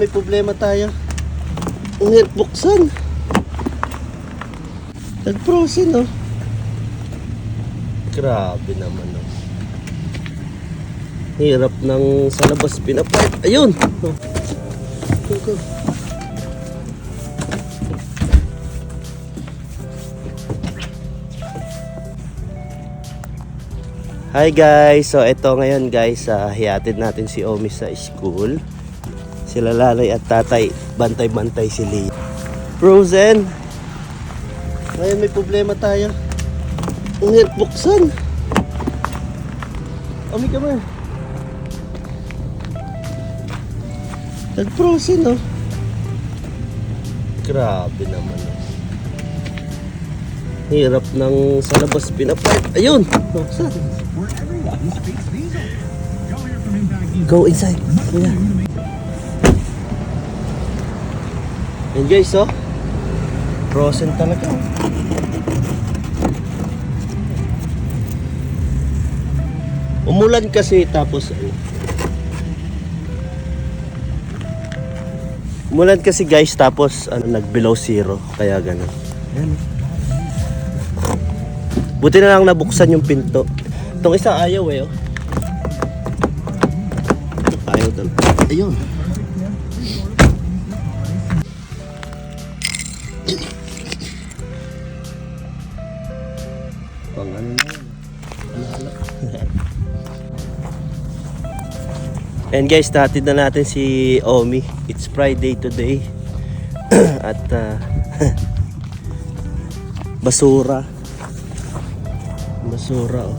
May problema tayo. Hirap buksan. Nag-frozen, no? Grabe naman, no? Hirap ng sa labas pinapipe. Ayun! Oh. Go, go. Hi guys! So ito ngayon guys, uh, hihatid natin si Omi sa school. Sila lalay at tatay, bantay-bantay si Lee. Frozen! Ngayon may problema tayo. Ang hirap buksan. Omi ka ba? Nag-frozen no? Grabe naman no? Hirap ng sa labas pinapipe. Ayun! Buksan. Impact Diesel. Go inside. Yan guys, oh. Frozen talaga. Umulan kasi tapos ano. Umulan kasi guys tapos ano, nag below zero kaya ganun. Yan. Buti na lang nabuksan yung pinto. Itong isa ayaw eh oh. Ayaw talaga. Ayun. Pang ano na. And guys, tatid na natin si Omi. It's Friday today. At ah, basura. Basura oh.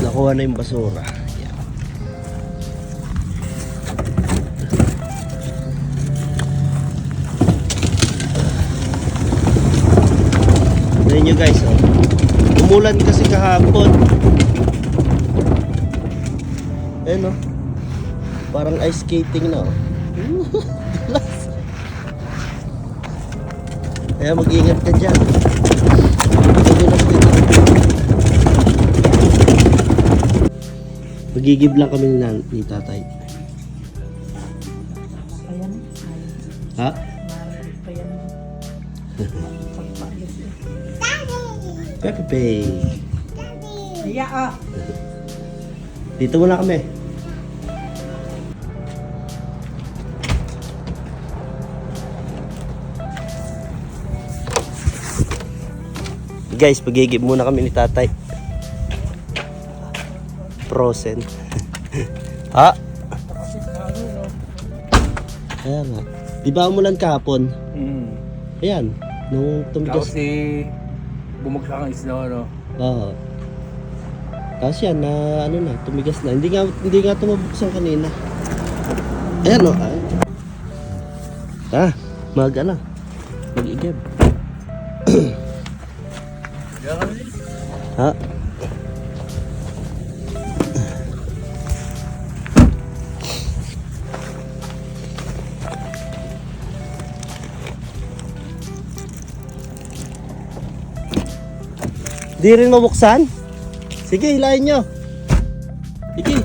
Nakuha na yung basura. Umulan kasi kahapon. Ayun oh. Parang ice skating na oh. Kaya mag-ingat ka dyan. Magigib lang kami ni, ni tatay. Ha? marami Pepe Pay. Iya ah. Dito muna kami. Guys, pagigib muna kami ni tatay. Frozen. ha? Kaya nga. Di ba umulan kahapon? Mm. Ayan. Nung tumigas. Eh, bumagsak ang isla, ano? Oo. Tapos yan, na ano na, tumigas na. Hindi nga, hindi nga tumabuksan kanina. Ayan o. Ay. Ah, mag ano, mag-igib. ha? Di rin mabuksan? Sige, hilahin nyo. Sige.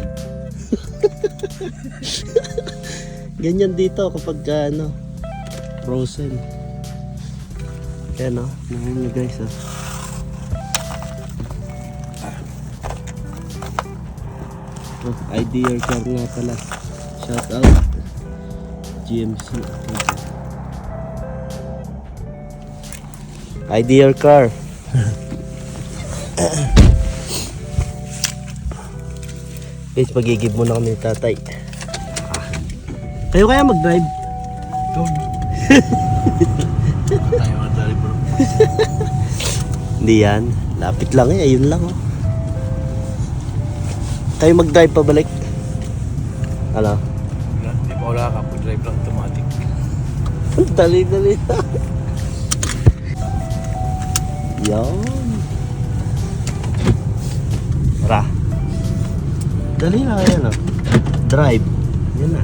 Ganyan dito kapag ah, ano, frozen. Yan o, nahin nyo guys oh. Oh, idea car nga pala. Shout out. GMC. Idea car. Guys, pagigib muna kami ni tatay. Ah. Kayo kaya mag-drive? Tayo bro. Hindi yan. Lapit lang eh. Ayun lang oh. Kayo mag-drive pabalik? Ano? Wala, Di pa wala ka, pag-drive lang automatic. Dali-dali lang. Yan. Dali lang yan o. Oh. Drive. Yan na.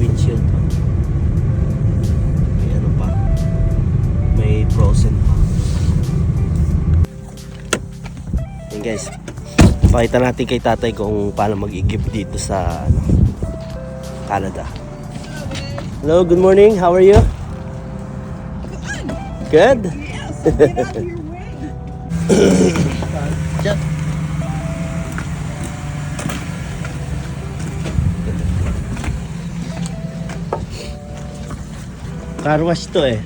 Windshield. Oh. May pa. May frozen pa. Guys. Pakita natin kay tatay kung paano mag-igib dito sa ano, Canada. Hello, good morning. How are you? Good. Good. Car wash to eh.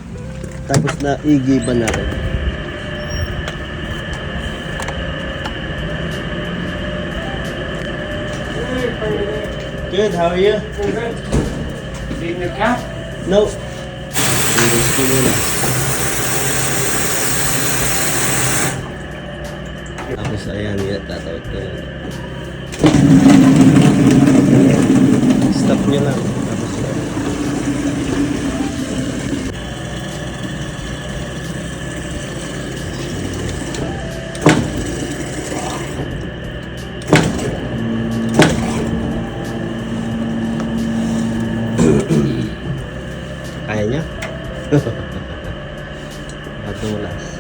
Tapos na igiban na rin. Good, how are you? Seeing your cat? No. English ko saya lihat atau ke stepnya lah. Kayaknya. 14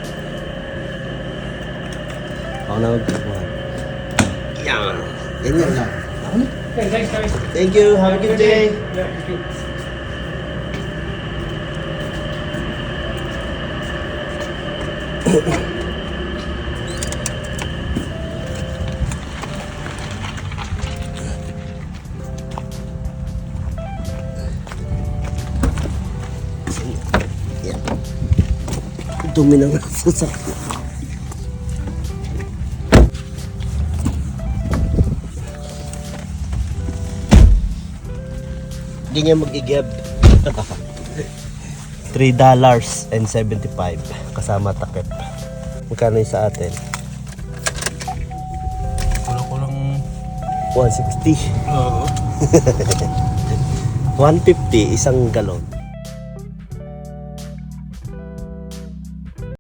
Ako na magkakuhan. Yan. Ganyan. Thank you. Have a good day. Yeah, you too. Dumi ng sasakyan. Hindi niya mag-igib. $3 and 75 kasama takip. Magkano yung sa atin? Kulang-kulang... 160. Oo. 150 isang galon.